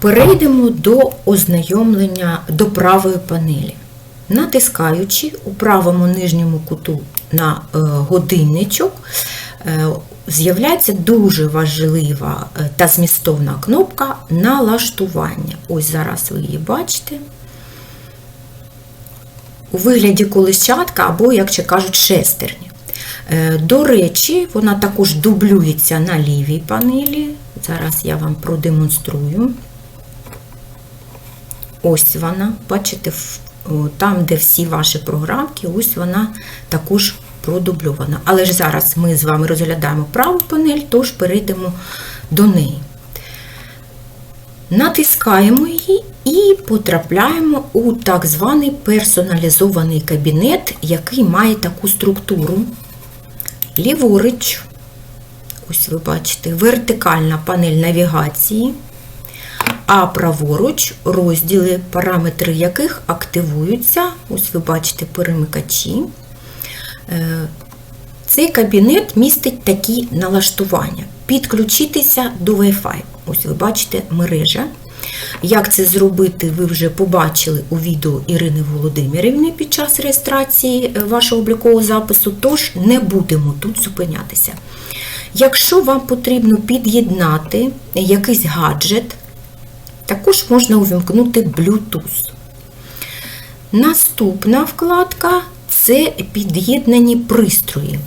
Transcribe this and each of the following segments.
Перейдемо до ознайомлення до правої панелі. Натискаючи у правому нижньому куту на е, годинничок, е, з'являється дуже важлива е, та змістовна кнопка налаштування. Ось зараз ви її бачите. У вигляді колищатка або, як ще кажуть, шестерні. До речі, вона також дублюється на лівій панелі. Зараз я вам продемонструю. Ось вона, бачите, там, де всі ваші програмки, ось вона також продубльована. Але ж зараз ми з вами розглядаємо праву панель, тож перейдемо до неї. Натискаємо її і потрапляємо у так званий персоналізований кабінет, який має таку структуру. Ліворуч, ось ви бачите, вертикальна панель навігації, а праворуч розділи, параметри яких активуються. Ось ви бачите перемикачі. Е, Цей кабінет містить такі налаштування. Підключитися до Wi-Fi. Ось ви бачите мережа. Як це зробити, ви вже побачили у відео Ірини Володимирівни під час реєстрації е, вашого облікового запису, тож не будемо тут зупинятися. Якщо вам потрібно під'єднати якийсь гаджет, також можна увімкнути Bluetooth. Наступна вкладка це під'єднані пристрої.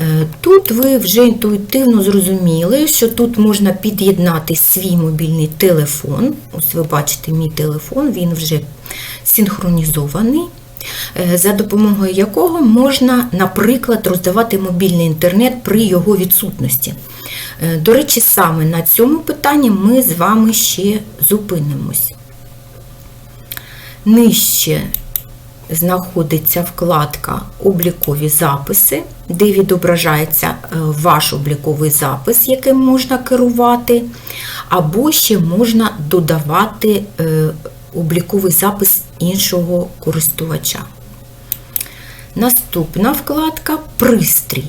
Е, Тут ви вже інтуїтивно зрозуміли, що тут можна під'єднати свій мобільний телефон. Ось ви бачите мій телефон, він вже синхронізований, за допомогою якого можна, наприклад, роздавати мобільний інтернет при його відсутності. Е, До речі, саме на цьому питанні ми з вами ще зупинимось. Нижче знаходиться вкладка Облікові записи, де відображається е, ваш обліковий запис, яким можна керувати, або ще можна додавати е, обліковий запис іншого користувача. Наступна вкладка Пристрій.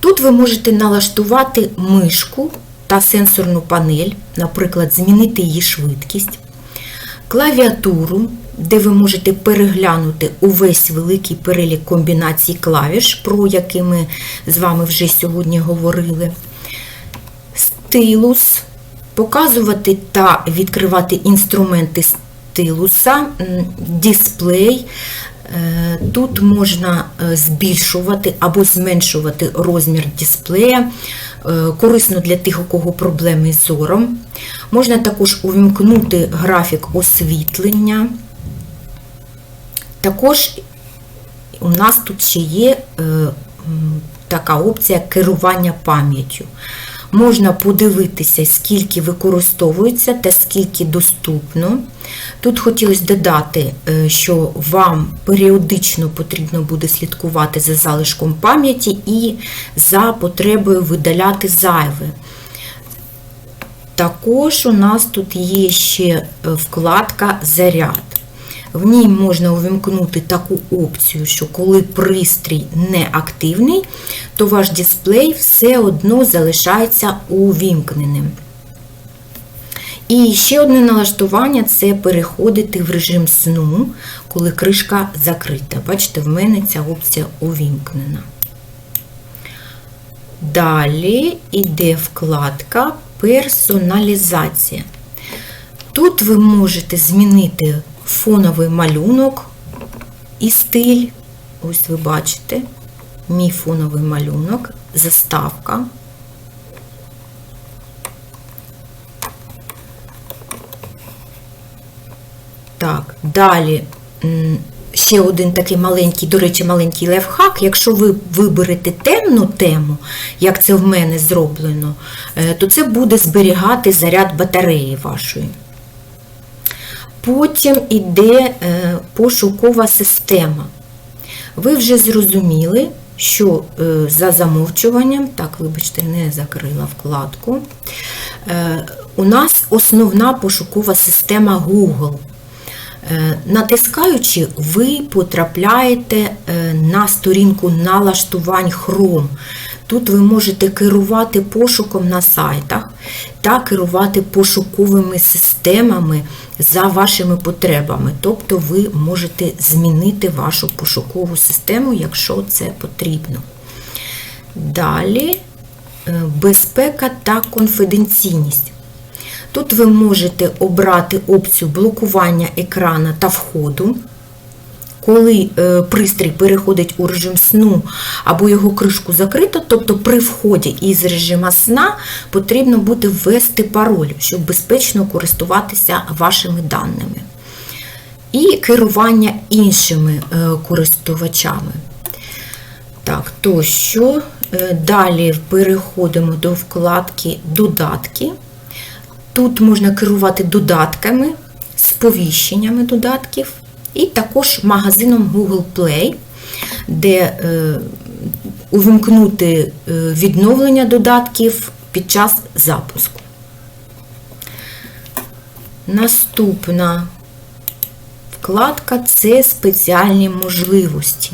Тут ви можете налаштувати мишку та сенсорну панель, наприклад, змінити її швидкість, клавіатуру, де ви можете переглянути увесь великий перелік комбінацій клавіш, про які ми з вами вже сьогодні говорили. Стилус, показувати та відкривати інструменти стилуса, дисплей. Е, Тут можна е, збільшувати або зменшувати розмір дисплея, е, корисно для тих, у кого проблеми з зором. Можна також увімкнути графік освітлення. Також у нас тут ще є така опція керування пам'яттю. Можна подивитися, скільки використовується та скільки доступно. Тут хотілося додати, е, що вам періодично потрібно буде слідкувати за залишком пам'яті і за потребою видаляти зайве. Також у нас тут є ще е, вкладка Заряд. В ній можна увімкнути таку опцію, що коли пристрій не активний, то ваш дисплей все одно залишається увімкненим. І ще одне налаштування це переходити в режим сну, коли кришка закрита. Бачите, в мене ця опція увімкнена. Далі йде вкладка Персоналізація. Тут ви можете змінити фоновий малюнок і стиль. Ось ви бачите, мій фоновий малюнок, заставка. Так, далі ще один такий маленький, до речі, маленький лайфхак. Якщо ви виберете темну тему, як це в мене зроблено, е, то це буде зберігати заряд батареї вашої. Потім іде е, пошукова система. Ви вже зрозуміли, що е, за замовчуванням, так, вибачте, не закрила вкладку, е, у нас основна пошукова система Google. Натискаючи, ви потрапляєте на сторінку налаштувань Chrome. Тут ви можете керувати пошуком на сайтах та керувати пошуковими системами за вашими потребами. Тобто ви можете змінити вашу пошукову систему, якщо це потрібно. Далі е, безпека та конфіденційність. Тут ви можете обрати опцію блокування екрана та входу. Коли е, пристрій переходить у режим сну або його кришку закрито, тобто при вході із режиму сна потрібно буде ввести пароль, щоб безпечно користуватися вашими даними. І керування іншими е, користувачами. Так, то що? Е, Далі переходимо до вкладки Додатки. Тут можна керувати додатками, сповіщеннями додатків, і також магазином Google Play, де е, увімкнути е, відновлення додатків під час запуску. Наступна вкладка це спеціальні можливості.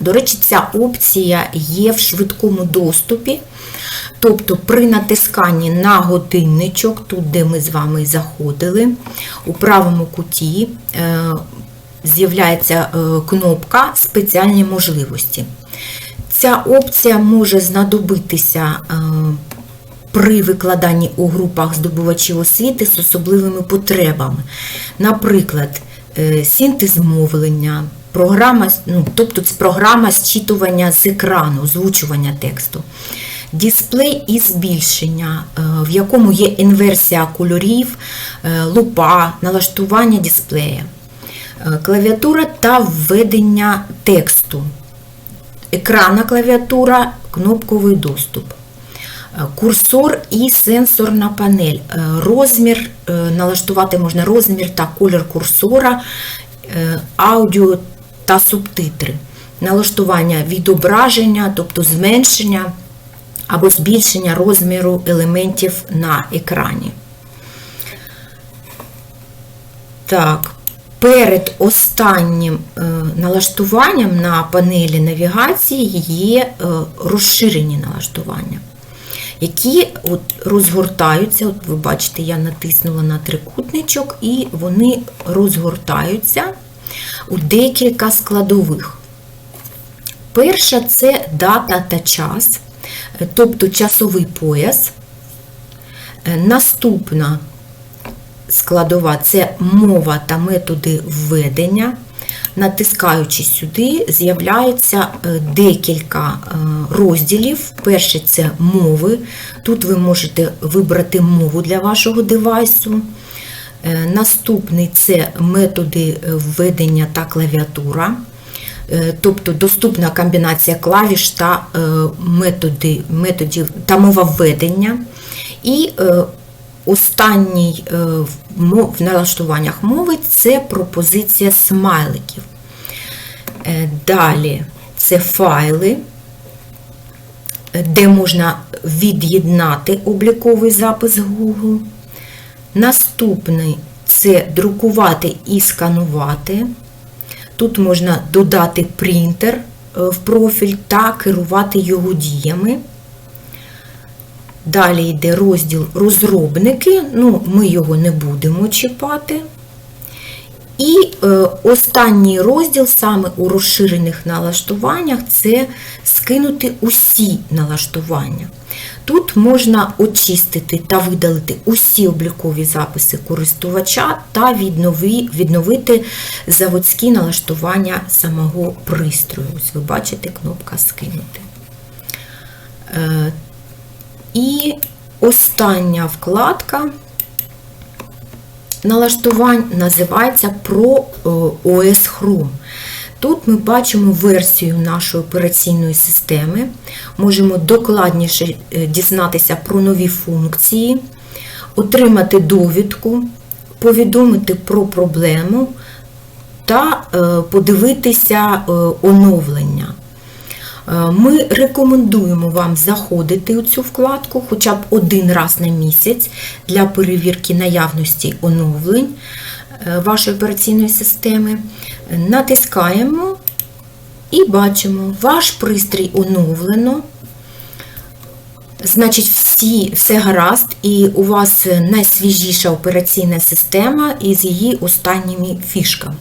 До речі, ця опція є в швидкому доступі. Тобто при натисканні на годинничок, тут, де ми з вами заходили, у правому куті е, з'являється е, кнопка Спеціальні можливості. Ця опція може знадобитися е, при викладанні у групах здобувачів освіти з особливими потребами. Наприклад, синтез мовлення, програма, ну, тобто програма зчитування з екрану, озвучування тексту. Дисплей і збільшення, в якому є інверсія кольорів, лупа, налаштування дисплея, клавіатура та введення тексту, екранна клавіатура, кнопковий доступ, курсор і сенсорна панель. Розмір, налаштувати можна розмір та колір курсора, аудіо та субтитри, налаштування відображення, тобто зменшення або збільшення розміру елементів на екрані. Так, перед останнім е, налаштуванням на панелі навігації є е, розширені налаштування, які от розгортаються. От ви бачите, я натиснула на трикутничок, і вони розгортаються у декілька складових. Перша це дата та час тобто часовий пояс. Наступна складова це мова та методи введення. Натискаючи сюди, з'являється декілька розділів. Перше це мови. Тут ви можете вибрати мову для вашого девайсу. Наступний це методи введення та клавіатура. Тобто доступна комбінація клавіш та методи, методів та мова введення. І останній в налаштуваннях мови це пропозиція смайликів. Далі це файли, де можна від'єднати обліковий запис Google. Наступний це друкувати і сканувати. Тут можна додати принтер в профіль та керувати його діями. Далі йде розділ розробники, ну, ми його не будемо чіпати. І е, останній розділ саме у розширених налаштуваннях це скинути усі налаштування. Тут можна очистити та видалити усі облікові записи користувача та відновити заводські налаштування самого пристрою. Ось ви бачите, кнопка Скинути. І остання вкладка налаштувань називається Pro OS Chrome. Тут ми бачимо версію нашої операційної системи, можемо докладніше дізнатися про нові функції, отримати довідку, повідомити про проблему та подивитися оновлення. Ми рекомендуємо вам заходити у цю вкладку хоча б один раз на місяць для перевірки наявності оновлень вашої операційної системи. Натискаємо і бачимо, ваш пристрій оновлено, Значить, всі, все гаразд, і у вас найсвіжіша операційна система із її останніми фішками.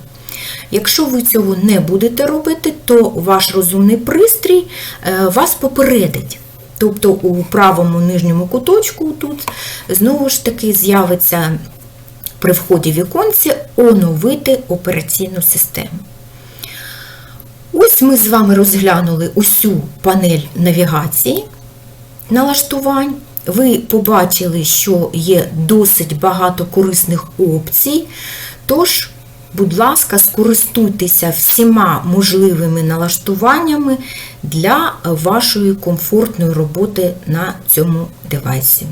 Якщо ви цього не будете робити, то ваш розумний пристрій е, вас попередить. Тобто у правому нижньому куточку тут знову ж таки з'явиться при вході в віконці оновити операційну систему. Ось ми з вами розглянули усю панель навігації налаштувань. Ви побачили, що є досить багато корисних опцій. Тож, будь ласка, скористуйтеся всіма можливими налаштуваннями для вашої комфортної роботи на цьому девайсі.